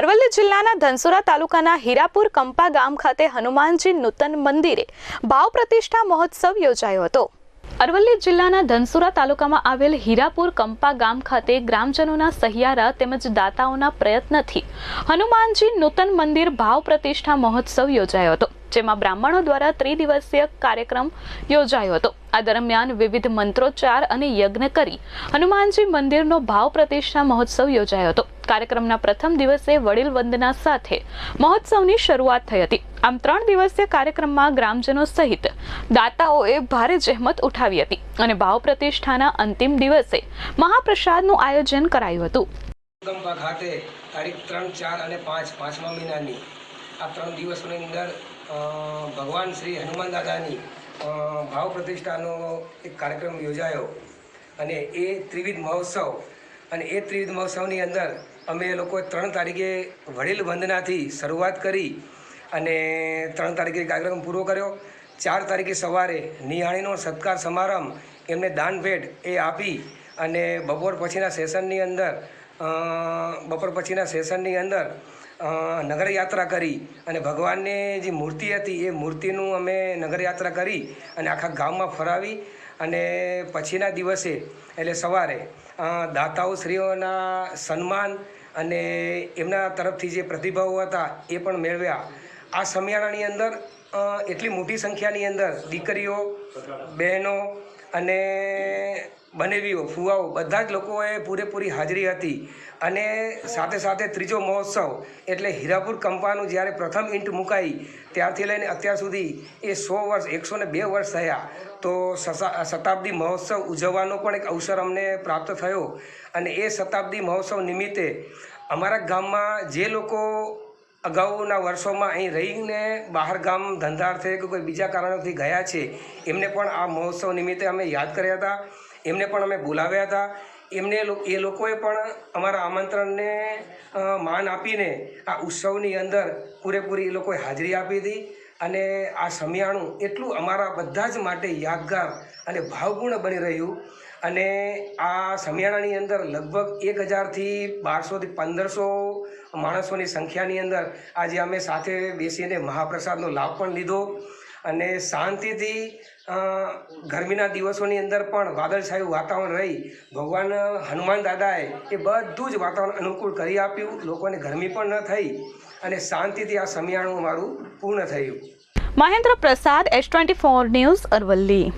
અરવલ્લી જિલ્લાના ધનસુરા તાલુકાના હીરાપુર કંપા ગામ ખાતે હનુમાનજી નૂતન મંદિરે ભાવ પ્રતિષ્ઠા મહોત્સવ યોજાયો હતો. અરવલ્લી જિલ્લાના ધનસુરા તાલુકામાં આવેલ હીરાપુર કંપા ગામ ખાતે ગ્રામજનોના સહિયારા તેમજ દાતાઓના પ્રયત્નથી હનુમાનજી નૂતન મંદિર ભાવ પ્રતિષ્ઠા મહોત્સવ યોજાયો હતો, જેમાં બ્રાહ્મણો દ્વારા ત્રિદિવસીય કાર્યક્રમ યોજાયો હતો. આ દરમિયાન વિવિધ મંત્રોચ્ચાર અને યજ્ઞ કરી હનુમાનજી મંદિરનો ભાવ પ્રતિષ્ઠા મહોત્સવ યોજાયો હતો. કાર્યક્રમના પ્રથમ દિવસે વડીલ વંદના સાથે મહોત્સવની શરૂઆત થઈ હતી. આમ ત્રણ દિવસીય કાર્યક્રમમાં ગ્રામજનો સહિત દાતાઓએ ભારે જહેમત ઉઠાવી હતી અને ભાવ પ્રતિષ્ઠાના અંતિમ દિવસે મહાપ્રસાદનું આયોજન કરાયું હતું. ખાતે તારીખ ત્રણ, ચાર અને પાંચ, પાંચમા મહિનાની આ ત્રણ દિવસોની અંદર ભગવાન શ્રી હનુમાન દાદાની ભાવ પ્રતિષ્ઠાનો એક કાર્યક્રમ યોજાયો. અને એ ત્રિવિધ મહોત્સવ, અને એ ત્રિવિધ મહોત્સવની અંદર અમે લોકોએ ત્રણ તારીખે વડીલ વંદનાથી શરૂઆત કરી અને ત્રણ તારીખે કાર્યક્રમ પૂરો કર્યો. ચાર તારીખે સવારે નિહાળીનો સત્કાર સમારંભ એમને દાન ભેટ એ આપી અને બપોર પછીના સેશનની અંદર બપોર પછીના સેશનની અંદર નગરયાત્રા કરી અને ભગવાનની જે મૂર્તિ હતી એ મૂર્તિનું અમે નગરયાત્રા કરી અને આખા ગામમાં ફરાવી અને પછીના દિવસે, એટલે સવારે દાતાઓ શ્રીઓના સન્માન અને એમના તરફથી જે પ્રતિભાવો હતા એ પણ મેળવ્યા. આ સમિયાણાની અંદર એટલી મોટી સંખ્યાની અંદર દીકરીઓ, બહેનો અને બનેવીઓ, ફુવાઓ, બધા જ લોકોએ પૂરેપૂરી હાજરી હતી. અને સાથે સાથે ત્રીજો મહોત્સવ, એટલે હીરાપુર કંપાનું જ્યારે પ્રથમ ઈંટ મુકાઈ, ત્યારથી લઈને અત્યાર સુધી એ સો વર્ષ, એકસો ને બે વર્ષ થયા. તો શતાબ્દી મહોત્સવ ઉજવવાનો પણ એક અવસર અમને પ્રાપ્ત થયો. અને એ શતાબ્દી મહોત્સવ નિમિત્તે અમારા ગામમાં જે લોકો અગાઉના વર્ષોમાં અહીં રહીને બહાર ગામ ધંધાર્થે કે કોઈ બીજા કારણોથી ગયા છે, એમને પણ આ મહોત્સવ નિમિત્તે અમે યાદ કર્યા હતા, એમને પણ અમે બોલાવ્યા હતા. એમને એ લોકોએ પણ અમારા આમંત્રણને માન આપીને આ ઉત્સવની અંદર પૂરેપૂરી એ લોકોએ હાજરી આપી હતી અને આ સમિયાણું એટલું અમારા બધા જ માટે યાદગાર અને ભાવપૂર્ણ બની રહ્યું. અને આ સમિયાણાની અંદર લગભગ એક હજારથી બારસોથી પંદરસો માણસોની સંખ્યાની અંદર આજે અમે સાથે બેસીને મહાપ્રસાદનો લાભ પણ લીધો. અને શાંતિથી ગરમીના દિવસોની અંદર પણ વાદળછાયું વાતાવરણ રહી. ભગવાન, હનુમાન દાદાએ એ બધું જ વાતાવરણ અનુકૂળ કરી આપ્યું. લોકોને ગરમી પણ ન થઈ અને શાંતિથી આ સમિયાણું અમારું પૂર્ણ થયું. Mahendra Prasad, S twenty four news Aravalli.